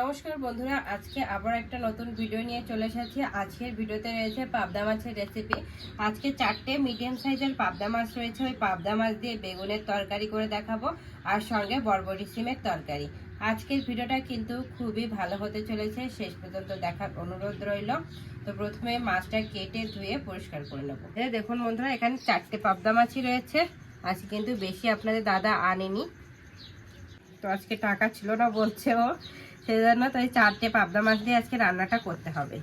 নমস্কার বন্ধুরা, আজকে আবার একটা নতুন ভিডিও নিয়ে চলে এসেছি। আজকের ভিডিওতে রয়েছে পাবদা মাছের রেসিপি আজকে চারটে মিডিয়াম সাইজের পাবদা মাছ রয়েছে। ওই পাবদা মাছ দিয়ে বেগুনের তরকারি করে দেখাবো আর সঙ্গে বরবটি সিমের তরকারি। আজকের ভিডিওটা কিন্তু খুবই ভালো হতে চলেছে। শেষ পর্যন্ত দেখার অনুরোধ রইল। তো প্রথমে মাছটা কেটে ধুয়ে পরিষ্কার করে নেব। দেখুন বন্ধুরা, এখানে চারটে পাবদা মাছই রয়েছে। আজকে কিন্তু বেশি আপনাদের দাদা আনেনি। তো আজকে টাকা ছিল না বলছে ও। সেই জন্য তো এই চারটে পাবদা মাছ দিয়ে আজকে রান্নাটা করতে হবে।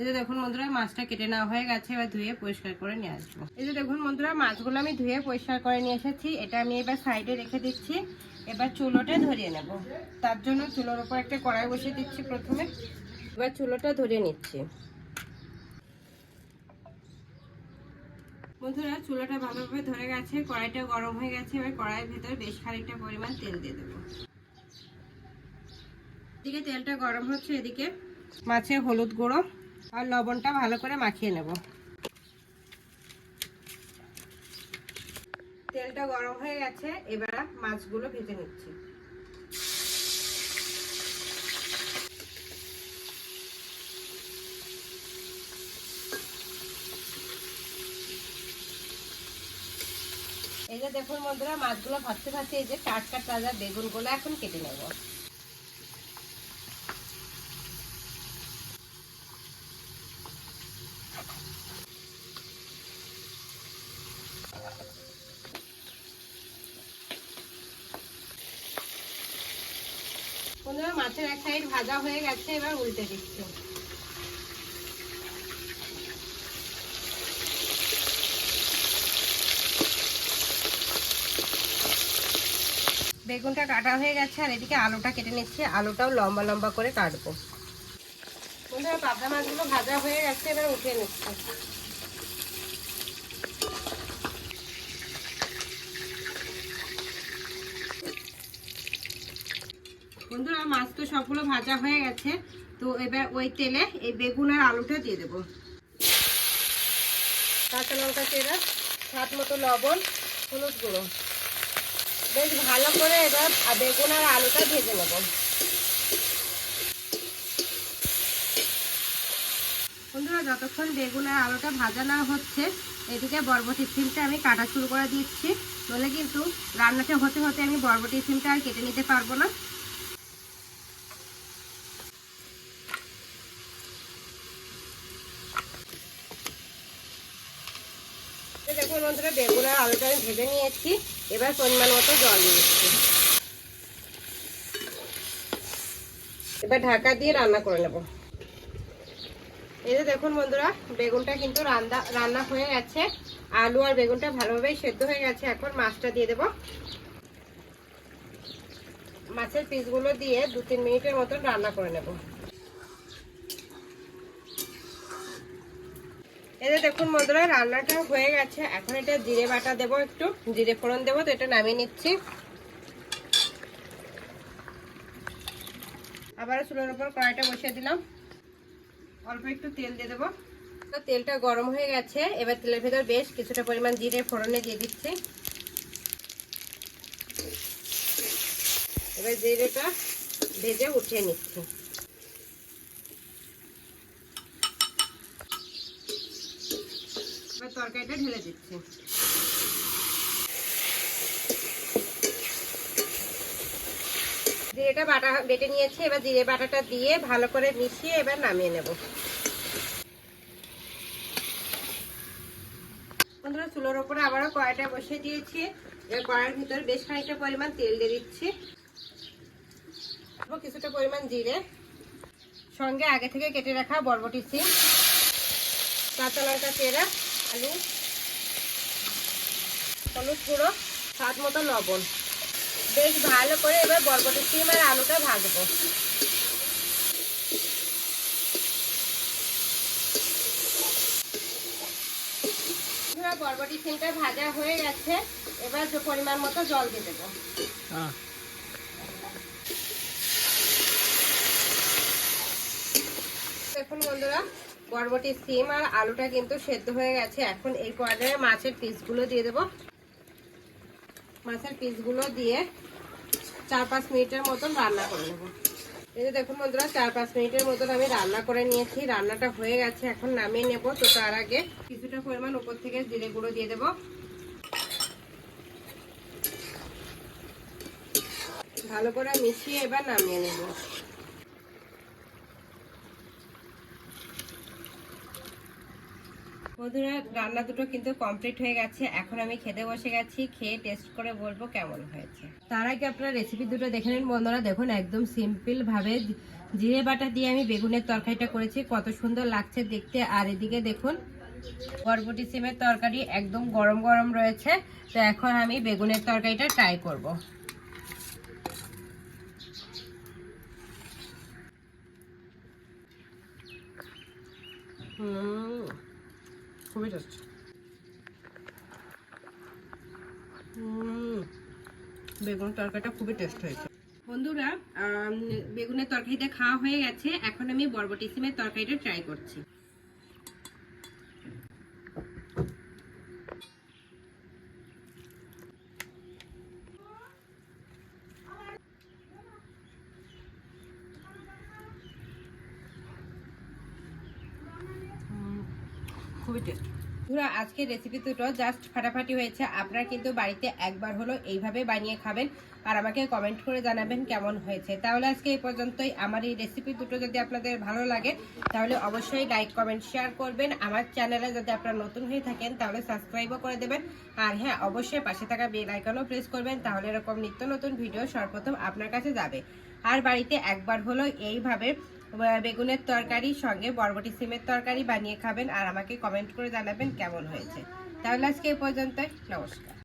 এই যে দেখুন বন্ধুরা, মাছটা কেটে নেওয়া হয়ে গেছে, এবার ধুয়ে পরিষ্কার করে নিয়ে আসব। এই যে দেখুন বন্ধুরা, মাছগুলো আমি ধুয়ে পরিষ্কার করে নিয়ে এসেছি। এটা আমি এবার সাইডে রেখে দিচ্ছি। এবার চুলোটা ধরিয়ে নেব। তার জন্য চুলোর উপর একটা কড়াই বসিয়ে দিচ্ছি প্রথমে। এবার চুলোটা ধরিয়ে নিচ্ছি। বন্ধুরা, চুলোটা ভালোভাবে ধরে গেছে, কড়াইটা গরম হয়ে গেছে। এবার কড়াইয়ের ভেতর বেশ খানিকটা পরিমাণ তেল দিয়ে দেবো। এদিকে তেলটা গরম হচ্ছে, এদিকে মাছে হলুদ গুঁড়ো। আর লবণটা ভালো করে মাখিয়ে নেব। তেলটা গরম হয়ে গেছে, এবার মাছগুলো ভেজে নিচ্ছি। এই যে দেখুন বন্ধুরা, মাছগুলো ভাজতে ভাজতে এই যে টাটকা তাজা বেগুনগুলো এখন কেটে নেব। বন্ধুরা মাছের এক সাইড ভাজা হয়ে গেছে, এবার উল্টে দিচ্ছি। বেগুনটা কাটা হয়ে গেছে, আর এদিকে আলুটা কেটে নিচ্ছি। আলুটাও লম্বা লম্বা করে কাটবো। বন্ধুরা, পাবদা মাছগুলো ভাজা হয়ে গেছে, এবার উঠিয়ে নিচ্ছি। বন্ধুরা, মাছ তো সবগুলো ভাজা হয়ে গেছে। তো এবার ওই তেলে এই বেগুন আর আলুটা দিয়ে দেবো। কাঁচা লঙ্কা চেরা, স্বাদ মতো লবণ, হলুদ গুঁড়ো। বেশ ভালো করে এবার বেগুন আর আলুটা ভেজে নেব। বন্ধুরা, যতক্ষণ বেগুন আর আলুটা ভাজা না হচ্ছে, এদিকে বরবটি সিমটা আমি কাটা শুরু করে দিচ্ছি। নলে কিন্তু রান্নাটা হতে হতে আমি বরবটি সিমটা আর কেটে নিতে পারব না। দেখুন বন্ধুরা বেগুন আর আলুটা আমি ভেজে নিয়েছি। এবার পরিমাণ মতো জল দিচ্ছি। এবার ঢাকা দিয়ে রান্না করে নেব। এই যে দেখুন বন্ধুরা, বেগুনটা কিন্তু রান্না রান্না হয়ে গেছে। আলু আর বেগুনটা ভালোভাবে সেদ্ধ হয়ে গেছে। এখন মাছটা দিয়ে দেব। মাছের পিসগুলো দিয়ে দু তিন মিনিটের মতন রান্না করে নেব। যে দেখুন বন্ধুরা, রান্নাটা হয়ে গেছে। এখন এটা জিরে বাটা দেবো একটু। জিরে ফোড়ন দেবো, তো এটা নামিয়ে নিচ্ছি। আবার চুলোর উপর কড়াইটা বসিয়ে দিলাম। অল্প একটু তেল দিয়ে দেবো। তো তেলটা গরম হয়ে গেছে। এবার তেলের ভেতর বেশ কিছুটা পরিমাণ জিরে ফোড়নে দিয়ে দিচ্ছি। এবার জিরেটা ভেজে উঠিয়ে নিচ্ছি। তরকারিটা ঢেলে দিচ্ছি। জিরেটা বাটা বেটে নিয়েছি, এবার জিরে বাটাটা দিয়ে ভালো করে মিশিয়ে এবার নামিয়ে নেব। বন্ধুরা, চুলোর ওপরে আবারও কড়াইটা বসিয়ে দিয়েছি। এবার কড়াইয়ের ভিতরে বেশ খানিকটা পরিমাণ তেল দিয়ে দিচ্ছি। কিছুটা পরিমাণ জিরে। সঙ্গে আগে থেকে কেটে রাখা বরবটি সিম, কাঁচা লঙ্কা চেরা আলু হলুদ গুঁড়ো স্বাদ মতো লবণ। বেশ ভালো করে এবার বরবটি সিম আর আলুটা ভাজবো। বরবটি সিমটা ভাজা হয়ে গেছে। এবার পরিমাণ মতো জল দিয়ে দেবো। হ্যাঁ। দেখুন বন্ধুরা বরবটি সিম আর আলুটা কিন্তু সেদ্ধ হয়ে গেছে। এখন এই পর্যায়ে মাছের পিসগুলো দিয়ে দেবো। মাছের পিসগুলো দিয়ে চার পাঁচ মিনিটের মতন রান্না করে নেব। এই যে দেখুন বন্ধুরা, চার পাঁচ মিনিটের মতন আমি রান্না করে নিয়েছি। রান্নাটা হয়ে গেছে, এখন নামিয়ে নেব। তো তার আগে কিছুটা পরিমাণ উপর থেকে জিরে গুঁড়ো দিয়ে দেবো। ভালো করে মিশিয়ে এবার নামিয়ে নেব। বন্ধুরা, রান্না দুটো কিন্তু কমপ্লিট হয়ে গেছে। এখন আমি খেতে বসে গেছি, খেয়ে টেস্ট করে বলব কেমন হয়েছে। তার আগে আপনারা রেসিপি দুটো দেখে নিন বন্ধুরা। দেখুন, একদম সিম্পল ভাবে জিরে বাটা দিয়ে আমি বেগুনের তরকারিটা করেছি। কত সুন্দর লাগছে দেখতে। আর এদিকে দেখুন, বরবটি সিমের তরকারি একদম গরম গরম রয়েছে। তো এখন আমি বেগুনের তরকারিটা ট্রাই করব। হুম খুবই টেস্ট বেগুন তরকারিটা খুবই টেস্ট হয়েছে। বন্ধুরা বেগুনের তরকারিটা খাওয়া হয়ে গেছে, এখন আমি বরবটি সিমের তরকারিটা ট্রাই করছি। টেস্ট পুরো আজকের রেসিপি দুটো জাস্ট ফাটাফাটি হয়েছে। আপনারা কিন্তু বাড়িতে একবার হলো এইভাবে বানিয়ে খাবেন আর আমাকে কমেন্ট করে জানাবেন কেমন হয়েছে। তাহলে আজকে এই পর্যন্তই। আমার এই রেসিপি দুটো যদি আপনাদের ভালো লাগে, তাহলে অবশ্যই লাইক কমেন্ট শেয়ার করবেন। আমার চ্যানেলে যদি আপনারা নতুন হয়ে থাকেন, তাহলে সাবস্ক্রাইবও করে দেবেন। আর হ্যাঁ অবশ্যই পাশে থাকা বেল আইকনও প্রেস করবেন, তাহলে এরকম নিত্য নতুন ভিডিও সর্বপ্রথম আপনার কাছে যাবে। আর বাড়িতে একবার হলো এইভাবে বেগুনের তরকারি সঙ্গে বরবটি সিমের তরকারি বানিয়ে খাবেন আর আমাকে কমেন্ট করে জানাবেন কেমন হয়েছে। তাহলে আজকে এই পর্যন্তই। নমস্কার।